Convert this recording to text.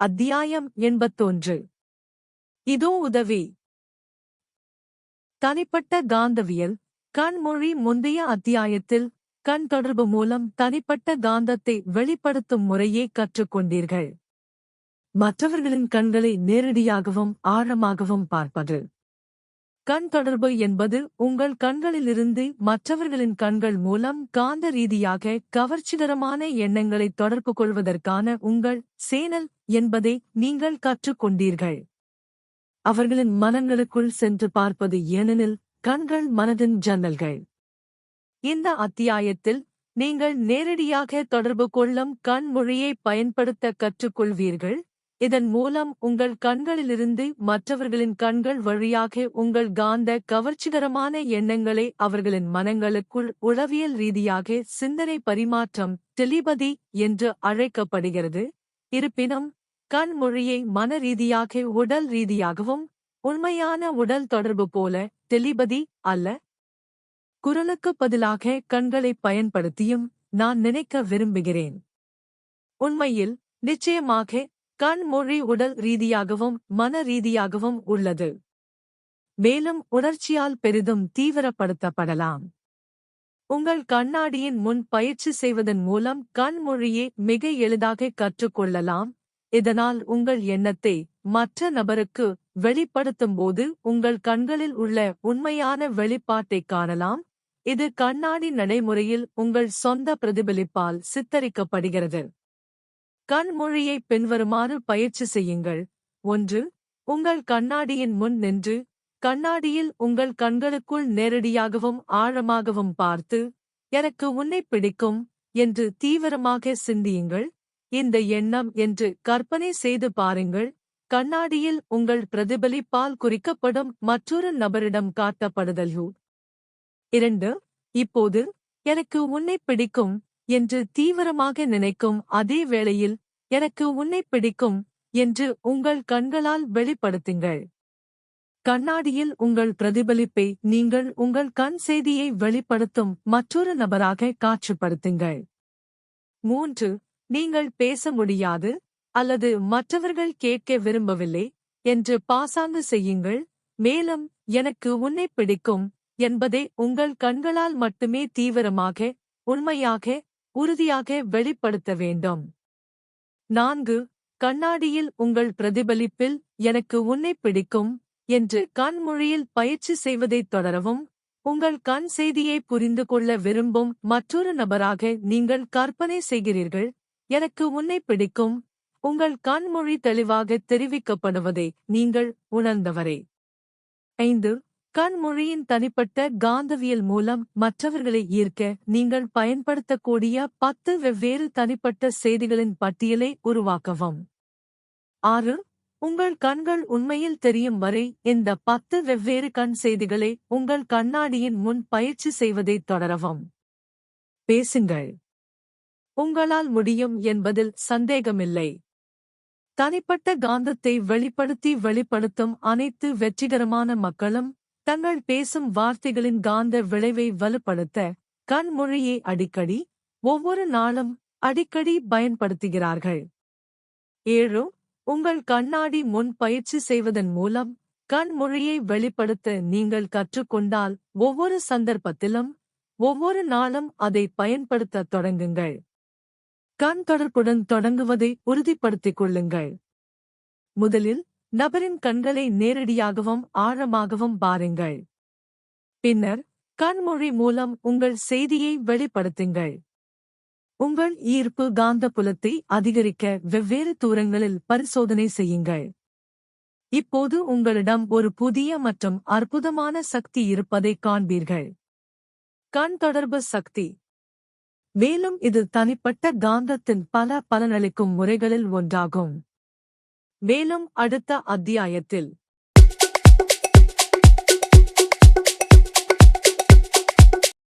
அத்தியாயம் எண்பத்தொன்று. இதோ உதவி. தனிப்பட்ட காந்தவியல் கண்மொழி முந்தைய அத்தியாயத்தில் கண் தொடர்பு மூலம் தனிப்பட்ட காந்தத்தை வெளிப்படுத்தும் முறையே கற்றுக்கொண்டீர்கள். மற்றவர்களின் கண்களை நேரடியாகவும் ஆழமாகவும் பார்ப்பது. கண் தொடர்பு என்பது உங்கள் கண்களிலிருந்து மற்றவர்களின் கண்கள் மூலம் காந்த ரீதியாக கவர்ச்சிகரமான எண்ணங்களை தொடர்பு கொள்வதற்கான உங்கள் சேனல் என்பதை நீங்கள் கற்றுக்கொண்டீர்கள். அவர்களின் மனங்களுக்குள் சென்று பார்ப்பது ஏனெனில் கண்கள் மனதின் ஜன்னல்கள். இந்த அத்தியாயத்தில் நீங்கள் நேரடியாக தொடர்பு கொள்ளும் கண் மொழியை பயன்படுத்த கற்றுக்கொள்வீர்கள். இதன் மூலம் உங்கள் கண்களிலிருந்து மற்றவர்களின் கண்கள் வழியாக உங்கள் காந்த கவர்ச்சிகரமான எண்ணங்களை அவர்களின் மனங்களுக்குள் உளவியல் ரீதியாக சிந்தனை பரிமாற்றம் டெலிபதி என்று அழைக்கப்படுகிறது. இருப்பினும் கண் மொழியை மன ரீதியாக உடல் ரீதியாகவும் உண்மையான உடல் தொடர்பு போல டெலிபதி அல்ல. குரலுக்கு பதிலாக கண்களை பயன்படுத்தியும் நான் நினைக்க விரும்புகிறேன். உண்மையில் நிச்சயமாக கண் மொழி உடல் ரீதியாகவும் மன ரீதியாகவும் உள்ளது. மேலும் உணர்ச்சியால் பெரிதும் தீவிரப்படுத்தப்படலாம். உங்கள் கண்ணாடியின் முன் பயிற்சி செய்வதன் மூலம் கண்மொழியை மிக எளிதாக கற்றுக்கொள்ளலாம். இதனால் உங்கள் எண்ணத்தை மற்ற நபருக்கு வெளிப்படுத்தும் போது உங்கள் கண்களில் உள்ள உண்மையான வெளிப்பாட்டைக் காணலாம். இது கண்ணாடி நடைமுறையில் உங்கள் சொந்த பிரதிபலிப்பால் சித்தரிக்கப்படுகிறது. கண்மொழியை பின்வருமாறு பயிற்சி செய்யுங்கள். ஒன்று உங்கள் கண்ணாடியின் முன் நின்று கண்ணாடியில் உங்கள் கண்களுக்குள் நேரடியாகவும் ஆழமாகவும் பார்த்து எனக்கு உன்னை பிடிக்கும் என்று தீவிரமாக சிந்தியுங்கள். இந்த எண்ணம் என்று கற்பனை செய்து பாருங்கள். கண்ணாடியில் உங்கள் பிரதிபலிப்பால் குறிக்கப்படும் மற்றொரு நபரிடம் காட்டப்படுதல். இரண்டு இப்போது எனக்கு உன்னை பிடிக்கும் என்று தீவிரமாக நினைக்கும் அதே வேளையில் எனக்கு உன்னை பிடிக்கும் என்று உங்கள் கண்களால் வெளிப்படுத்துங்கள். கண்ணாடியில் உங்கள் பிரதிபலிப்பை நீங்கள் உங்கள் கண் செய்தியை வெளிப்படுத்தும் மற்றொரு நபராக காட்சிப்படுத்துங்கள். மூன்று நீங்கள் பேச முடியாது அல்லது மற்றவர்கள் கேட்க விரும்பவில்லை என்று பாசாங்கு செய்யுங்கள். மேலும் எனக்கு உன்னை பிடிக்கும் என்பதை உங்கள் கண்களால் மட்டுமே தீவிரமாக உண்மையாக உறுதியாக வெளிப்படுத்த வேண்டும். நான்கு கண்ணாடியில் உங்கள் பிரதிபலிப்பில் எனக்கு உன்னை பிடிக்கும் என்று கண்மொழியில் பயிற்சி செய்வதைத் தொடரவும் உங்கள் கண் செய்தியை புரிந்து கொள்ள விரும்பும் மற்றொரு நபராக நீங்கள் கற்பனை செய்கிறீர்கள் எனக்கு உன்னை பிடிக்கும் உங்கள் கண்மொழி தெளிவாக தெரிவிக்கப்படுவதை நீங்கள் உணர்ந்தவரே. ஐந்து கண்மொழியின் தனிப்பட்ட காந்தவியல் மூலம் மற்றவர்களை ஈர்க்க நீங்கள் பயன்படுத்தக்கூடிய பத்து வெவ்வேறு தனிப்பட்ட செய்திகளின் பட்டியலை உருவாக்கவும். ஆறு உங்கள் கண்கள் உண்மையில் தெரியும் வரை இந்த பத்து வெவ்வேறு கண் செய்திகளை உங்கள் கண்ணாடியின் முன் பயிற்சி செய்வதைத் தொடரவும். பேசுங்கள். உங்களால் முடியும் என்பதில் சந்தேகமில்லை. தனிப்பட்ட காந்தத்தை வெளிப்படுத்தி வெளிப்படுத்தும் அனைத்து வெற்றிகரமான மக்களும் தங்கள் பேசும் வார்த்தைகளின் காந்த விளைவை வலுப்படுத்த கண்மொழியை அடிக்கடி ஒவ்வொரு நாளும் அடிக்கடி பயன்படுத்துகிறார்கள். ஏழு உங்கள் கண்ணாடி முன் பயிற்சி செய்வதன் மூலம் கண்மொழியை வெளிப்படுத்த நீங்கள் கற்றுக்கொண்டால் ஒவ்வொரு சந்தர்ப்பத்திலும் ஒவ்வொரு நாளும் அதை பயன்படுத்தத் தொடங்குங்கள். கண் தொடர்புடன் தொடங்குவதை உறுதிப்படுத்திக் கொள்ளுங்கள். முதலில் நபரின் கண்களை நேரடியாகவும் ஆழமாகவும் பாருங்கள். பின்னர் கண்மொழி மூலம் உங்கள் செய்தியை வெளிப்படுத்துங்கள். உங்கள் ஈர்ப்பு காந்த புலத்தை அதிகரிக்க வெவ்வேறு தூரங்களில் பரிசோதனை செய்யுங்கள். இப்போது உங்களிடம் ஒரு புதிய மற்றும் அற்புதமான சக்தி இருப்பதை காண்பீர்கள். கண் தொடர்பு சக்தி. மேலும் இது தனிப்பட்ட காந்தத்தின் பல பலனளிக்கும் முறைகளில் ஒன்றாகும். மேலும் அடுத்த அத்தியாயத்தில்